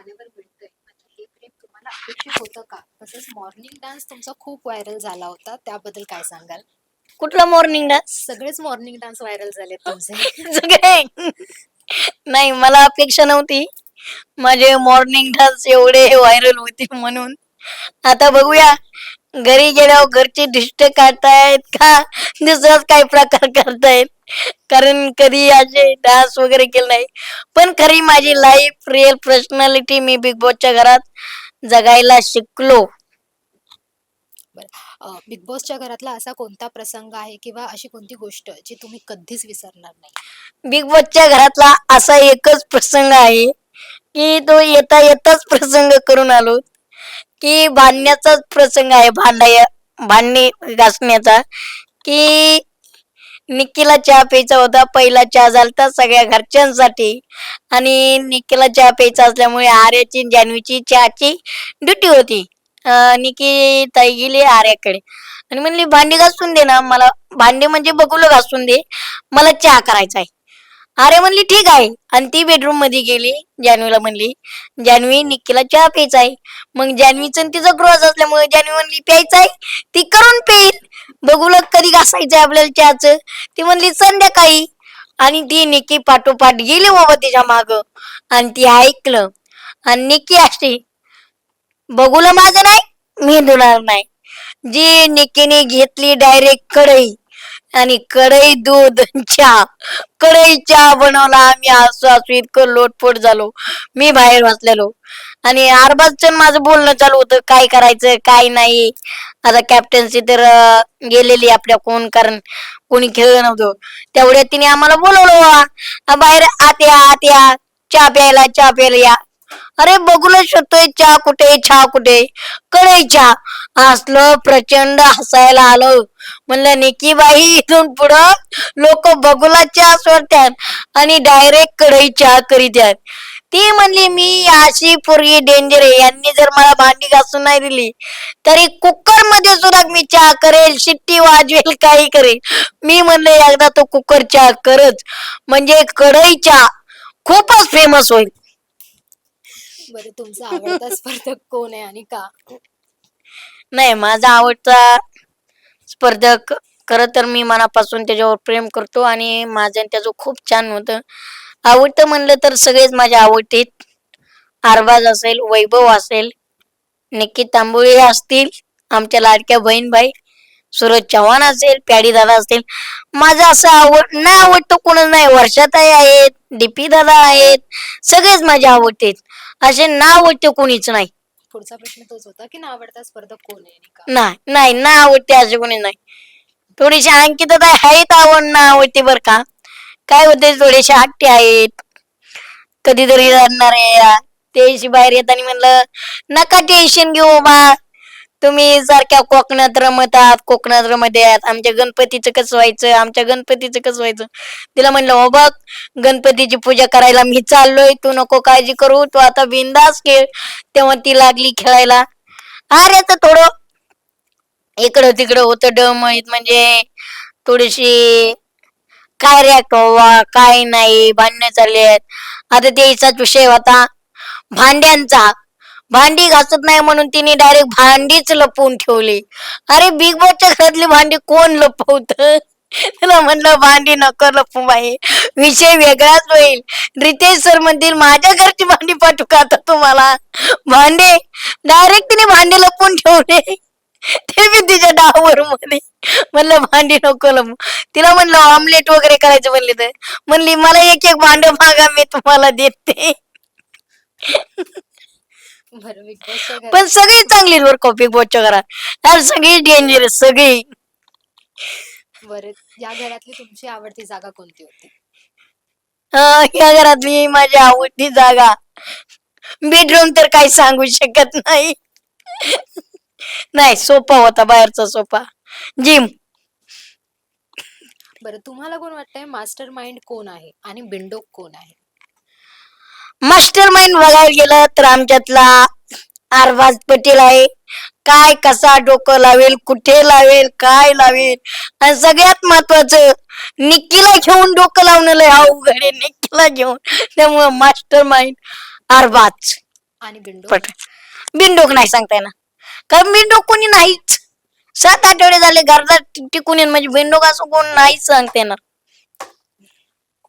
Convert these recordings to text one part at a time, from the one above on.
पाहाण्यावर मिळतंय. आता हे प्रेम तुम्हाला अपेक्षित होतं का? तसंच मॉर्निंग डान्स तुमचा खूप व्हायरल झाला होता. त्याबद्दल काय सांगाल? कुठला मॉर्निंग डान्स सगळेच मॉर्निंग डान्स व्हायरल झाले तुमचे. सगळे. नाही मला अपेक्षा नव्हती. माझे मॉर्निंग डान्स एवढे व्हायरल होते म्हणून. आता बघूया. घरी गेल्यावर घरचे दृष्ट काढतायत का? दुसराच काही प्रकार करतायत? कारण कधी असे डान्स वगैरे केले नाही. पण खरी माझी लाईफ रिअल पर्सनॅलिटी मी बिग बॉसच्या घरात जगायला शिकलो. बिग बॉसच्या घरातला असा कोणता प्रसंग आहे किंवा अशी कोणती गोष्ट जी तुम्ही कधीच विसरणार नाही? बिग बॉसच्या घरातला असा एकच प्रसंग आहे की तो येता येताच प्रसंग करून आलो. की भांडण्याचाच प्रसंग आहे भांडाय भांडणी घासण्याचा की निकीला चहा प्यायचा होता पहिला चहा झालता सगळ्या घरच्यांसाठी. आणि निकीला चहा प्यायचा असल्यामुळे आर्याची जान्हवीची चहाची ड्युटी होती. निकी ताई गेली आर्याकडे. आणि म्हणली भांडी घासून दे ना मला भांडी म्हणजे बघूल घासून दे मला चहा करायचा आहे. अरे म्हणली ठीक आहे. आणि ती बेडरूममध्ये गेली जान्हवीला म्हणली जान्हवी निक्कीला चहा प्यायचा आहे मग जान्हवीचं तिचं क्रॉस असल्यामुळे जान्हवी म्हणली प्यायचा आहे ती करून पेईल बघूला कधी घासायचं आपल्याला चहाचं. ती म्हणली संध्याकाळी. आणि ती निक्की पाठोपाठ गेली बाबा तिच्या माग. आणि ती ऐकलं. आणि निक्की अशी बघूला माझं नाही मी धुणार नाही. जी निक्कीने घेतली डायरेक्ट कढई आणि कढई दूध चहा. कढई चहा बनवला आम्ही हसू हसू इतकं लोटपोट झालो. मी बाहेर वाचलेलो आणि अर्बाजचं माझं बोलणं चालू होतं काय करायचं काय नाही. आता कॅप्टन्सी तर गेलेली आपल्या कोण कारण कोणी खेळलं नव्हतं. तेवढ्या तिने आम्हाला बोलवलं बाहेर आत या आत या. चहा प्यायला चहा प्यायला या. अरे बघूला शोधतोय चहा कुठे चहा कुठे? कळे चहा. असलं प्रचंड हसायला आलं. म्हणलं निकी बाई इथून पुढं लोक बघूला चहा सोडतात आणि डायरेक्ट कढई चहा करीतात ती म्हणली मी अशी पोरगी डेंजर आहे. यांनी जर मला भांडी घासून नाही दिली तरी कुकरमध्ये सुद्धा मी चहा करेल शिट्टी वाजवेल काही करेल. मी म्हणलं एकदा तो कुकर चहा करच. म्हणजे कढई चहा खूपच फेमस होईल. बरं तुमचा आवडता स्पर्धक कोण आहे आणि का? नाही माझा आवडता स्पर्धक खरं तर मी मनापासून त्याच्यावर प्रेम करतो आणि माझं त्याचं खूप छान होतं. आवडतं म्हणलं तर सगळेच माझे आवडतेत आरबाज असेल वैभव असेल निक्की तांबोळी असतील आमच्या लाडक्या बहीणबाई सूरज चव्हाण असेल प्याडी दादा असतील माझं असं आवड नाही आवडतं कोणच नाही. वर्षाताई आहेत डीपी दादा आहेत सगळेच माझे आवडतेत असे ना आवडते कोणीच नाही. पुढचा प्रश्न तोच होता की ना आवडता स्पर्धक कोण आहे आणि का नाही नाही ना आवडते असे कोणी नाही. थोडीशी अंकिता तर आहेत आवड ना आवडते बर का. काय होते थोडेसे हट्टे आहेत. कधीतरी रडणारे त्याशी बाहेर येताना म्हणलं नका टेन्शन घेऊ बा. तुम्ही सारख्या कोकणात रमत आहात कोकणात रमत आहात आमच्या गणपतीचं कसं व्हायचं आमच्या गणपतीचं कसं व्हायचं? तिला म्हणलं हो बघ गणपतीची पूजा करायला मी चाललोय तू नको काळजी करू तू आता बिंदास खेळ. तेव्हा ती लागली खेळायला. अरे तर थोडं इकडं तिकडं होतं डमळीत म्हणजे थोडीशी काय रिॲक्ट व्हावा काय नाही भांडणं चालले आहेत. आता द्यायचाच विषय होता. भांड्यांचा. भांडी घासत नाही म्हणून तिने डायरेक्ट भांडीच लपवून ठेवली. अरे बिग बॉसच्या घरातली भांडी कोण लपवत? त्याला म्हणलं भांडी नको लपू बाई. विषय वेगळाच होईल. रितेश सर म्हणतील माझ्या घरची भांडी पाठवू का आता तुम्हाला? भांडे? डायरेक्ट तिने भांडी लपवून ठेवले. ते मी तिच्या डावर मध्ये. म्हणलं भांडी नको लपू तिला म्हणलं ऑमलेट वगैरे करायचं म्हणले तर. म्हणली मला एक एक भांड मागा मी तुम्हाला देते बरं बिग बॉसच्या घरात पण सगळी चांगली बर कॉपी बोचच्या घरात. यार सगळी डेंजर सगळी. बरं या घरातली तुमची आवडती जागा कोणती होती? अं, या घरातली माझी आवडती जागा. बेडरूम तर काही सांगू शकत नाही. नाही सोपा होता बाहेरचा सोपा जिम बरं तुम्हाला कोण वाटतंय मास्टर माइंड कोण आहे आणि बिंडोक कोण आहे? मास्टर माइंड बघायला गेलं तर आमच्यातला अरबाज पटेल आहे. काय कसा डोकं लावेल कुठे लावेल काय लावेल? आणि सगळ्यात महत्वाचं निक्कीला घेऊन डोकं लावणं लय अवघड आहे. निक्कीला घेऊन. त्यामुळं मास्टर माइंड अरबाज आणि बिंडो? पट बिनडोक नाही सांगता येणार. कारण बिनडोक कोणी नाहीच. सात आठवडे झाले घरात टिकून येईन म्हणजे बिनडोक असं कोण नाहीच सांगता येणार.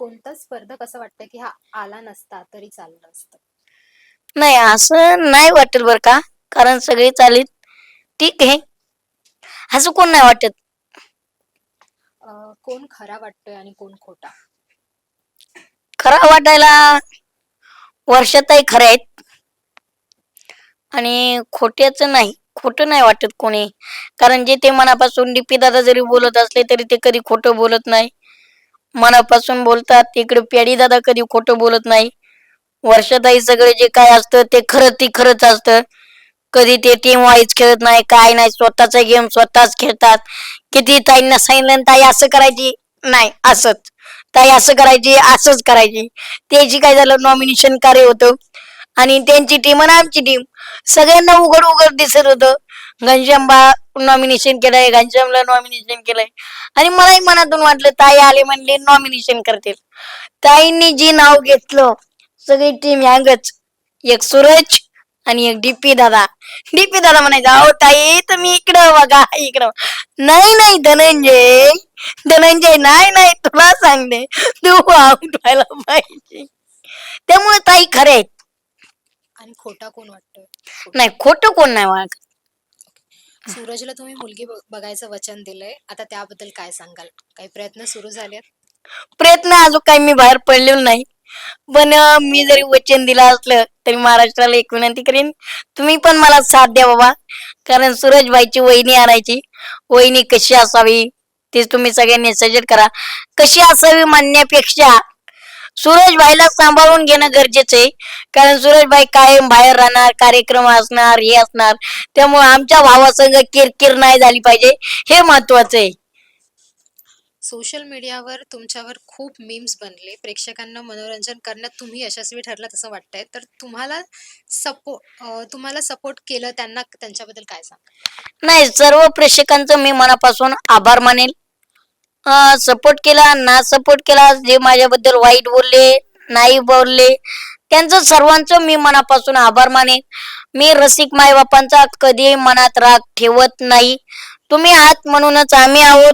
कोणता स्पर्धक असं वाटतं की हा आला नसता तरी चाललं असतं? नाही असं नाही वाटत बर का. कारण सगळे चालेल ठीक आहे. असं कोण नाही वाटत. अं, कोण खरा वाटतोय आणि कोण खोटा? खरं वाटायला वर्षातही खरे आहेत. आणि खोट्याचं नाही खोटं नाही वाटत कोणी. कारण जे ते मनापासून डीपी दादा जरी बोलत असले तरी ते कधी खोटं बोलत नाही. मनापासून बोलतात इकडे प्याडी दादा कधी खोटं बोलत नाही. वर्षातही सगळे जे काय असतं ते खरं ती खरंच असतं. कधी ते टीम वाईज खेळत नाही काय नाही स्वतःचा गेम स्वतःच खेळतात. किती ताईंना सांगितलं ताई असं करायची? नाही असंच. ताई असं करायची असंच करायची. त्याची काय झालं नॉमिनेशन कार्य होतं. आणि त्यांची टीम आणि आमची टीम सगळ्यांना उघड उघड दिसत होतं. घनश्यामबा नॉमिनेशन केलंय घनश्यामला नॉमिनेशन केलंय. आणि मलाही मनातून वाटलं ताई आले म्हणले नॉमिनेशन करतील. ताईंनी जी नाव घेतलं सगळी टीम हँगच एक सूरज आणि एक डीपी दादा. डीपी दादा म्हणायचं अहो ताई तुम्ही इकडं बघा इकडं नाही नाही धनंजय धनंजय नाही नाही तुला सांगते तू आउट व्हायला पाहिजे. त्यामुळे ताई खरे आहेत. आणि खोटा कोण वाटतोय नाही खोटं कोण नाही वागत सूरजला तुम्ही मुलगी बघायचं वचन दिलंय. आता त्याबद्दल काय सांगाल? काही प्रयत्न सुरू झालेत? प्रयत्न अजून काही मी बाहेर पडलेलो नाही. पण मी जरी वचन दिलं असलं तरी महाराष्ट्राला एक विनंती करेन. तुम्ही पण मला साथ द्या बाबा. कारण सूरज भाईची वहिनी आणायची. वहिनी कशी असावी? ते तुम्ही सगळ्यांनी सजेस्ट करा. कशी असावी म्हणण्यापेक्षा सूरजबाईला सांभाळून घेणं गरजेचं आहे. कारण सूरजबाई कायम बाहेर राहणार कार्यक्रम असणार हे असणार. त्यामुळे आमच्या भावासंग किरकिर नाही झाली पाहिजे. हे महत्वाचं आहे. सोशल मीडियावर तुमच्यावर खूप मीम्स बनले. प्रेक्षकांना मनोरंजन करण्यात तुम्ही यशस्वी ठरलात असं वाटतंय. तर तुम्हाला सपोर्ट तुम्हाला सपोर्ट केलं त्यांना त्यांच्याबद्दल काय सांग नाही सर्व प्रेक्षकांचं मी मनापासून आभार मानेल. सपोर्ट केला ना सपोर्ट केला जे माझ्याबद्दल वाईट बोलले नाही बोलले त्यांचं सर्वांचं मी मनापासून आभार मानेन. मी रसिक मायबापांचा कधीही मनात राग ठेवत नाही. तुम्ही आहात म्हणूनच आम्ही आहोत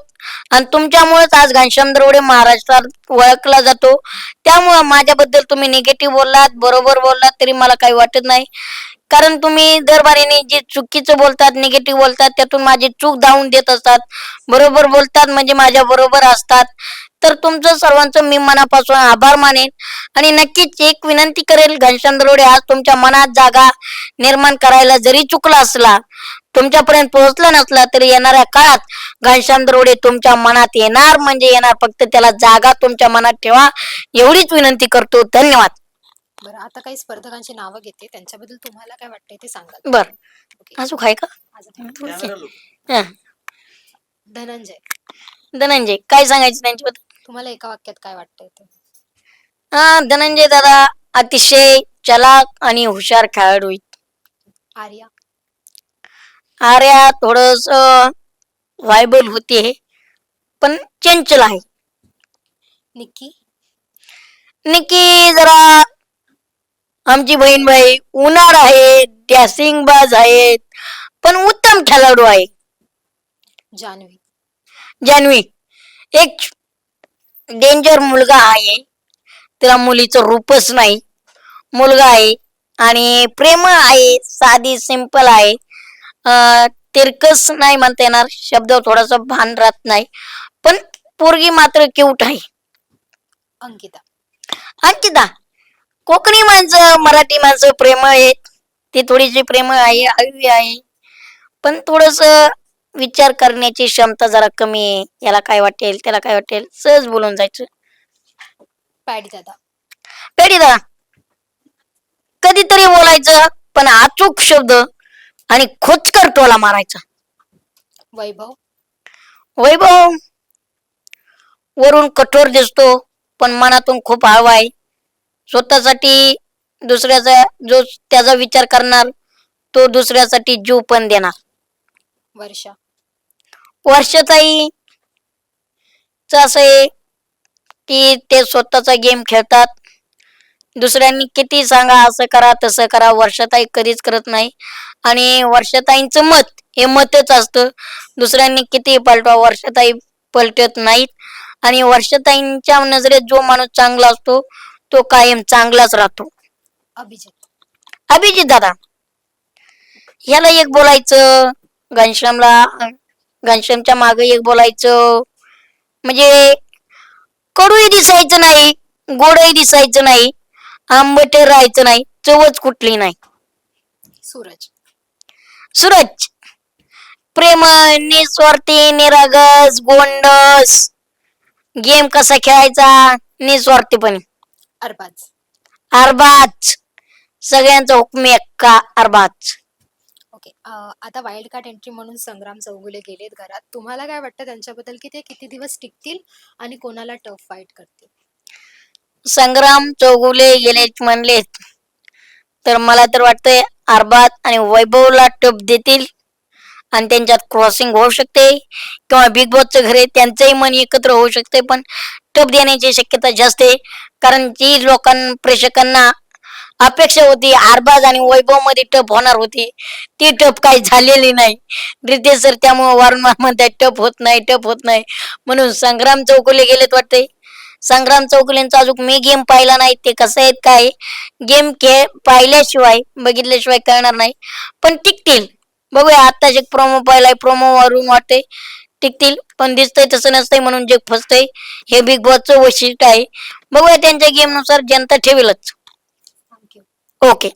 आणि तुमच्यामुळेच आज घनश्याम दरोडे महाराष्ट्रात ओळखला जातो. त्यामुळं माझ्याबद्दल तुम्ही निगेटिव्ह बोललात बरोबर बोललात तरी मला काही वाटत नाही. कारण तुम्ही दरबारीने जे चुकीचं बोलतात निगेटिव्ह बोलतात त्यातून माझी चूक धावून देत असतात. बरोबर बोलतात म्हणजे माझ्या बरोबर असतात. तर तुमचं सर्वांचं मी मनापासून आभार मानेन. आणि नक्कीच एक विनंती करेल घनश्याम दरोडे आज तुमच्या मनात जागा निर्माण करायला जरी चुकला असला तुमच्यापर्यंत पोहोचला नसला तरी येणाऱ्या काळात घनश्याम दरोडे तुमच्या मनात येणार. म्हणजे येणार फक्त त्याला जागा तुमच्या मनात ठेवा. एवढीच विनंती करतो. धन्यवाद. बरं आता काही स्पर्धकांची नावं घेते. त्यांच्याबद्दल तुम्हाला काय वाटतंय ते सांगाल? बर. ओके. अजून आहे का? हा. धनंजय. धनंजय काय सांगायचं त्यांच्याबद्दल? तुम्हाला एका वाक्यात काय वाटतंय ते? हा धनंजय दादा अतिशय चलाक आणि हुशार खेळाडू आहेत. आर्या. आर्या थोडस व्हायबल होते पण चंचल आहे. निक्की. निकी जरा आमची बहीण बाई उन्हाळ आहे डॅसिंग बाज आहेत पण उत्तम खेळाडू आहे. जान्हवी जान्हवी एक डेंजर मुलगा आहे. त्याला मुलीचं रूपच नाही. मुलगा आहे आणि प्रेम आहे साधी सिंपल आहे. अं, तिरकस नाही म्हणता येणार शब्द थोडासा भान राहत नाही. पण पोरगी मात्र क्यूट आहे. अंकिता. अंकिता कोकणी माणसं मराठी माणसं प्रेम आहेत. ती थोडीशी प्रेम आहे हळवी आहे. पण थोडस विचार करण्याची क्षमता जरा कमी आहे. याला काय वाटेल त्याला काय वाटेल सहज बोलून जायचं. पॅडी दादा. पेढी दा कधीतरी बोलायचं पण अचूक शब्द आणि खोचकर टोला मारायचा. वैभव. वैभव वरून कठोर दिसतो पण मनातून खूप हळवा आहे. स्वतःसाठी दुसऱ्याचा जो त्याचा विचार करणार तो दुसऱ्यासाठी जीव पण देणार. वर्षा. वर्षताई असं आहे की ते स्वतःचा गेम खेळतात. दुसऱ्यांनी किती सांगा असं करा तसं करा वर्षाताई कधीच करत नाही. आणि वर्षाताईंचं मत हे मतच असतं. दुसऱ्यांनी किती पलटवा वर्षाताई पलटत नाहीत. आणि वर्षाताईंच्या नजरेत जो माणूस चांगला असतो तो कायम चांगलाच राहतो. अभिजित. अभिजित दादा याला एक बोलायचं घनश्यामला घनश्यामच्या मागे एक बोलायचं म्हणजे कडूही दिसायचं नाही गोडही दिसायचं नाही आंबट राहायचं नाही चवच कुठली नाही. सूरज. सूरज प्रेम निस्वार्थी निरागस गोंडस गेम कसा खेळायचा निस्वार्थीपणे. अरबाज. अरबाज. सगळ्यांचा हुकमी एक्का अरबाज. ओके अं, आता वाईल्ड कार्ड एंट्री म्हणून संग्राम चौगुले गेलेत घरात. तुम्हाला काय वाटतं त्यांच्याबद्दल की ते किती दिवस टिकतील आणि कोणाला टफ फाईट करतील? संग्राम चौगुले गेले म्हणले तर मला तर वाटतंय अरबाज आणि वैभवला टप देतील. आणि त्यांच्यात क्रॉसिंग होऊ शकते किंवा बिग बॉसचं घर आहे त्यांचंही मन एकत्र होऊ शकते पण टप देण्याची शक्यता जास्त आहे. कारण जी लोकां प्रेक्षकांना अपेक्षा होती आरबाज आणि वैभवमध्ये टप होणार होती ती टप काही झालेली नाही. रितेश सर त्यामुळे वारंवार म्हणतात टप होत नाही टप होत नाही. म्हणून संग्राम चौकुले गेलेत वाटते संग्राम चौगुलेंचा अजून मी गेम पाहिला नाही ते कसं आहेत काय गेम खेळ पाहिल्याशिवाय बघितल्याशिवाय कळणार नाही. पण टिकतील. बघूया आता जे प्रोमो पाहिलाय प्रोमो वरून वाटते टिकतील. पण दिसतंय तसं नसतंय म्हणून जे फसतंय. हे बिग बॉसचं वैशिष्ट्य आहे. बघूया त्यांच्या गेमनुसार जनता ठेवेलच. ओके